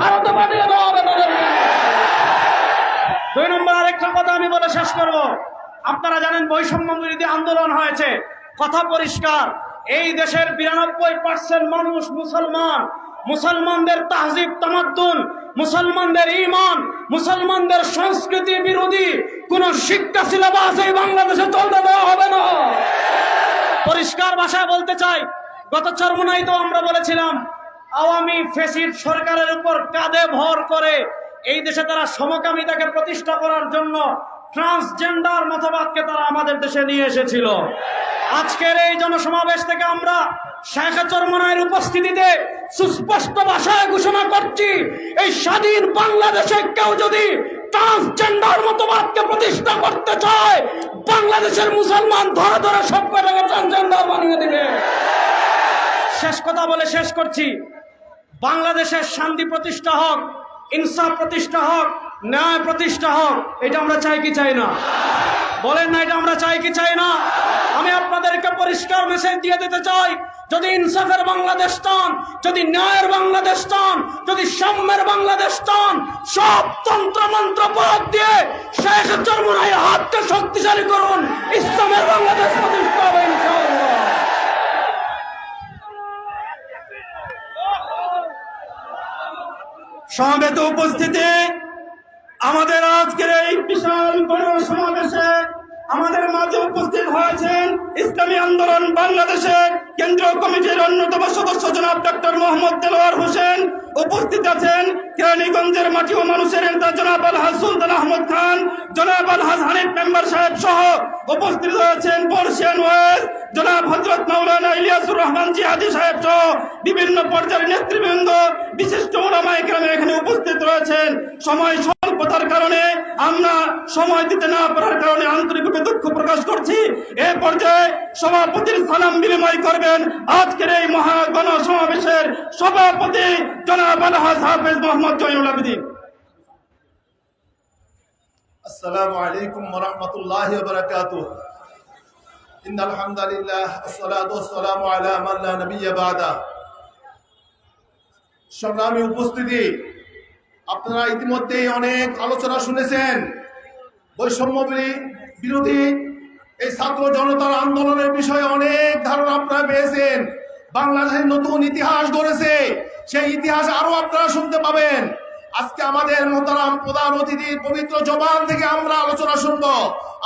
ভারতে পাঠিয়ে দুই নম্বর আরেকটা কথা আমি বলে শেষ করব। আপনারা জানেন বৈষম্য বিরোধী আন্দোলন হয়েছে। কথা পরিষ্কার, এই দেশের বিরানব্বই পার্সেন্ট মানুষ মুসলমান। মুসলমানদের তাহজিব, তামাদ্দুন, মুসলমানদের ইমান মুসলমানদের সংস্কৃতি বিরোধী কোন শিক্ষা সিলেবাস এই বাংলাদেশে চলতে দেওয়া হবে না। পরিষ্কার ভাষায় বলতে চাই, গত চরমনাই তো আমরা বলেছিলাম আওয়ামী ফেসিড সরকারের উপর কাঁধে ভর করে এই দেশে তারা সমকামিতাকে প্রতিষ্ঠা করার জন্য ট্রান্সজেন্ডার মতবাদকে তারা আমাদের দেশে নিয়ে এসেছিল। আজকের এই জনসমাবেশ থেকে আমরা শেখ চরমনায়ের উপস্থিতিতে সুস্পষ্ট ভাষায় ঘোষণা করছি, এই স্বাধীন বাংলাদেশে কেউ যদি ট্রান্সজেন্ডার মতবাদকে প্রতিষ্ঠা করতে চায়, বাংলাদেশের মুসলমান ধরে ধরে সব কটাকে ট্রান্সজেন্ডার বানিয়ে দিবে। শেষ কথা বলে শেষ করছি। বাংলাদেশের শান্তি প্রতিষ্ঠা হোক, ইনসাফ প্রতিষ্ঠা হোক, ন্যায় প্রতিষ্ঠা হোক, এটা আমরা চাই কি চাই না? বলেন না এটা আমরা চাই কি চাই না? আমি আপনাদেরকে পরিষ্কার মেসেজ দিয়ে দিতে চাই, যদি ইনসাফের বাংলাদেশ চান, যদি ন্যায়ের বাংলাদেশ চান, যদি সাম্যের বাংলাদেশ চান, সব তন্ত্র মন্ত্র প্রয়োগ দিয়ে শেখ চরমুনাই হাতকে শক্তিশালী করুন ইসলামের বাংলাদেশ প্রতিষ্ঠা হবে ইনশাআল্লাহ সমাবেত উপস্থিতি, আমাদের আজকের এই বিশাল বড় সমাবেশে আমাদের মাঝে উপস্থিত হয়েছেন ইসলামী আন্দোলন বাংলাদেশের কেন্দ্রীয় কমিটির অন্যতম সদস্য জনাব ডক্টর মোহাম্মদ দেলোয়ার হোসেন। উপস্থিত আছেন কেরানীগঞ্জের মাটি ও মানুষের নেতা জনাব আলহাজ সুলতান আহমদ খান, জনাব আলহাজ হানিফ মেম্বার সাহেব সহ। উপস্থিত হয়েছেন পর্সিয়ান ওয়েস জনাব হজরত মাওলানা বিভিন্ন পর্যায়ের নেতৃবৃন্দ, বিশিষ্ট উপস্থিত রয়েছেন। সময় স্বল্পতার কারণে, আমরা সময় দিতে না পারার কারণে আন্তরিকভাবে দুঃখ প্রকাশ করছি। এ পর্যায়ে সভাপতির সালাম বিনিময় করবেন আজকের এই মহাগণ সমাবেশের সভাপতি জনাব আলহাজ হাফেজ মোহাম্মদ জয়ুল আবেদিন। আসসালামু আলাইকুম রহমতুল্লাহ বারাকাতুহ। إن الحمد لله الصلاة والسلام على من لا نبي بعده সংগ্রামী উপস্থিতি আপনারা ইতিমধ্যেই অনেক আলোচনা শুনেছেন বৈষম্য বিরো- বিরোধী এই ছাত্র জনতার আন্দোলনের বিষয়ে অনেক ধারণা আপনারা পেয়েছেন বাংলাদেশের নতুন ইতিহাস গড়েছে সেই ইতিহাস আরো আপনারা শুনতে পাবেন আজকে আমাদের মোতারাম প্রধান অতিথির পবিত্র জবান থেকে আমরা আলোচনা শুনব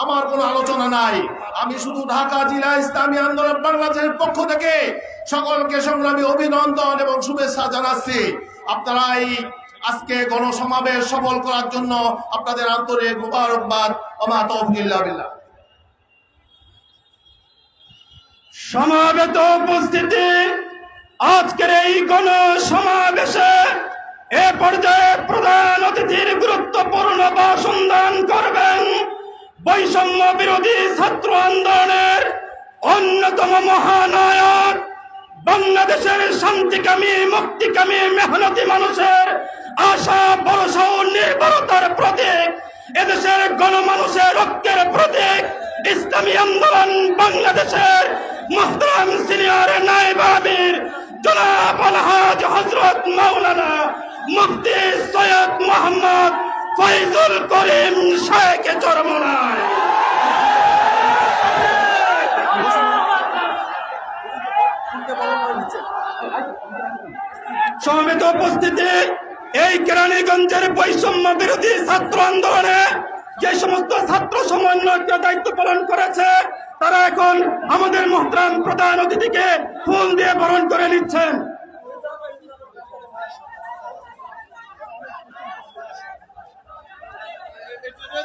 আমার কোনো আলোচনা নাই। আমি শুধু ঢাকা জেলা ইসলামী আন্দোলন বাংলাদেশের পক্ষ থেকে সকলকে সংগ্রামী অভিনন্দন এবং শুভেচ্ছা জানাচ্ছি। আপনারা এই আজকে গণসমাবেশ সফল করার জন্য আপনাদের আন্তরিক মুবারকবাদ। তৌফিকুল্লাহ বিল্লাহ। সমাবেত উপস্থিতি আজকের এই গণ সমাবেশে এ পর্যায়ে প্রধান অতিথির করবেন বৈষম্য বিরোধী ছাত্র আন্দোলনের অন্যতম মহানায়ক, বাংলাদেশের শান্তিকামী, মুক্তিকামী, মেহনতি মানুষের আশা, ভরসা ও নির্ভরতার প্রতীক, এদেশের গণমানুষের রক্তের প্রতীক, ইসলামী আন্দোলন বাংলাদেশের মোহতারাম সিনিয়র নায়েব আমির, জনাব আলহাজ হজরত মাওলানা মুফতি সৈয়দ মোহাম্মদ ফয়জুল করিম শেখ চরমনায় সমাবেত উপস্থিতি, এই কেরানীগঞ্জের বৈষম্য বিরোধী ছাত্র আন্দোলনে যে সমস্ত ছাত্র সমন্বয়কে দায়িত্ব পালন করেছে, তারা এখন আমাদের মোহতরাম প্রধান অতিথিকে ফুল দিয়ে বরণ করে নিচ্ছেন।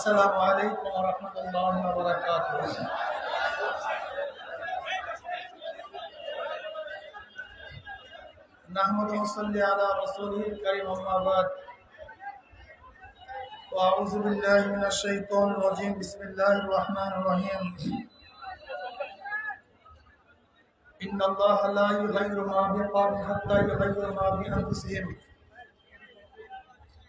السلام علیکم ورحمۃ اللہ وبرکاتہ۔ نحمد صلی علی رسول کریم اما بعد۔ واعوذ باللہ من الشیطان الرجیم۔ بسم اللہ الرحمن الرحیم۔ ان اللہ لا یغیر ما بقوم حتی یغیر ما بانفسهم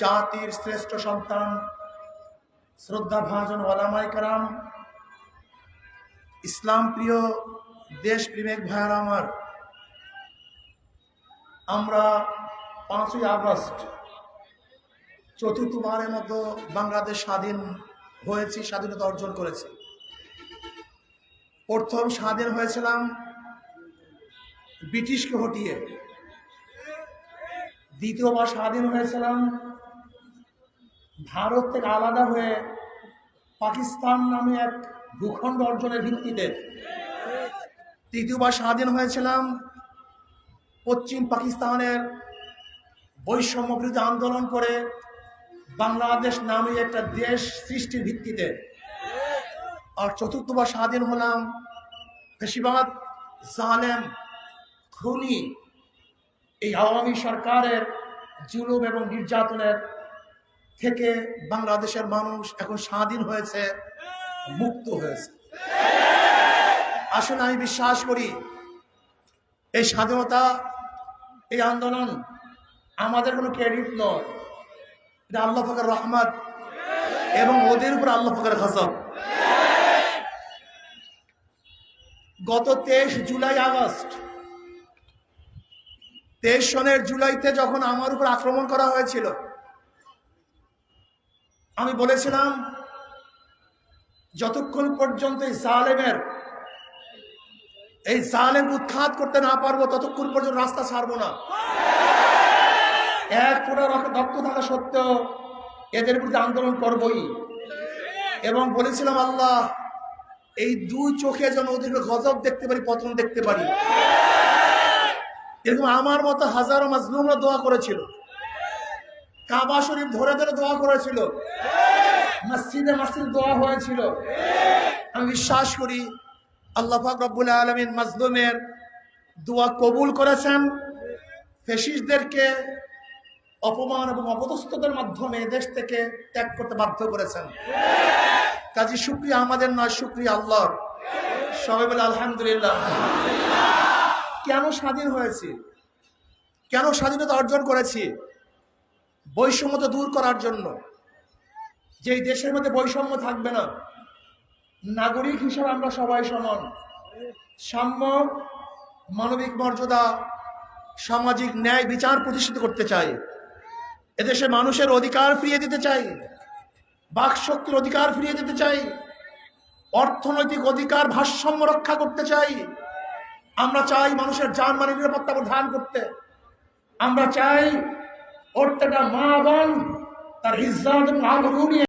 জাতির শ্রেষ্ঠ সন্তান, শ্রদ্ধা ভাজন ওলামাই কারাম, ইসলাম প্রিয় দেশ প্রেমিক ভাইয়ার আমার, আমরা পাঁচই আগস্ট চতুর্থবারের মতো বাংলাদেশ স্বাধীন হয়েছি, স্বাধীনতা অর্জন করেছি। প্রথম স্বাধীন হয়েছিলাম ব্রিটিশকে হটিয়ে। দ্বিতীয়বার স্বাধীন হয়েছিলাম ভারত থেকে আলাদা হয়ে পাকিস্তান নামে এক ভূখণ্ড অর্জনের ভিত্তিতে তৃতীয়বার স্বাধীন হয়েছিলাম। পশ্চিম পাকিস্তানের বৈষম্য বিরুদ্ধে আন্দোলন করে বাংলাদেশ নামে একটা দেশ সৃষ্টির ভিত্তিতে। আর চতুর্থবার স্বাধীন হলাম বেশিরভাগ জালেম, খুনি এই আওয়ামী সরকারের জুলুম এবং নির্যাতনের থেকে বাংলাদেশের মানুষ এখন স্বাধীন হয়েছে, মুক্ত হয়েছে। আসলে আমি বিশ্বাস করি, এই স্বাধীনতা, এই আন্দোলন আমাদের কোনো ক্রেডিট নয়। এটা আল্লাহ ফকর রহমত এবং ওদের উপর আল্লাহ ফকর খসব গত তেইশ জুলাই আগস্ট, তেইশ সনের জুলাইতে যখন আমার উপর আক্রমণ করা হয়েছিল আমি বলেছিলাম, যতক্ষণ পর্যন্ত এই জালেমের, এই জালেম উৎখাত করতে না পারব, ততক্ষণ পর্যন্ত রাস্তা ছাড়বো না। এক ফোটা রক্ত থাকা সত্ত্বেও এদের বিরুদ্ধে আন্দোলন করবই। এবং বলেছিলাম, আল্লাহ, এই দুই চোখে যেন ওদেরকে গজব দেখতে পারি, পতন দেখতে পারি। এরকম আমার মতো হাজারো মাজলুমরা দোয়া করেছিল। কাবা শরীফ ধরে ধরে দোয়া করেছিল। মসজিদে মসজিদ দোয়া হয়েছিল। আমি বিশ্বাস করি আল্লাহ রব্বুল আলমিন মাজলুমের দোয়া কবুল করেছেন। ফেসিসদেরকে অপমান এবং অপদস্থদের মাধ্যমে দেশ থেকে ত্যাগ করতে বাধ্য করেছেন। কাজী শুক্রিয়া আমাদের নয় শুক্রিয়া আল্লাহর। সবাই বলে আলহামদুলিল্লাহ। কেন স্বাধীন হয়েছি? কেন স্বাধীনতা অর্জন করেছি? বৈষম্যতা দূর করার জন্য। যেই দেশের মধ্যে বৈষম্য থাকবে না, নাগরিক হিসাবে আমরা সবাই সমান। সাম্য, মানবিক মর্যাদা, সামাজিক ন্যায় বিচার প্রতিষ্ঠিত করতে চাই। এদেশে মানুষের অধিকার ফিরিয়ে দিতে চাই বাক শক্তির অধিকার ফিরিয়ে দিতে চাই, অর্থনৈতিক অধিকার ভারসাম্য রক্ষা করতে চাই। আমরা চাই মানুষের জানমালের নিরাপত্তা প্রদান করতে। আমরা চাই প্রত্যেকটা মা বোন তার ইজ্জাত এবং আবরু নিয়ে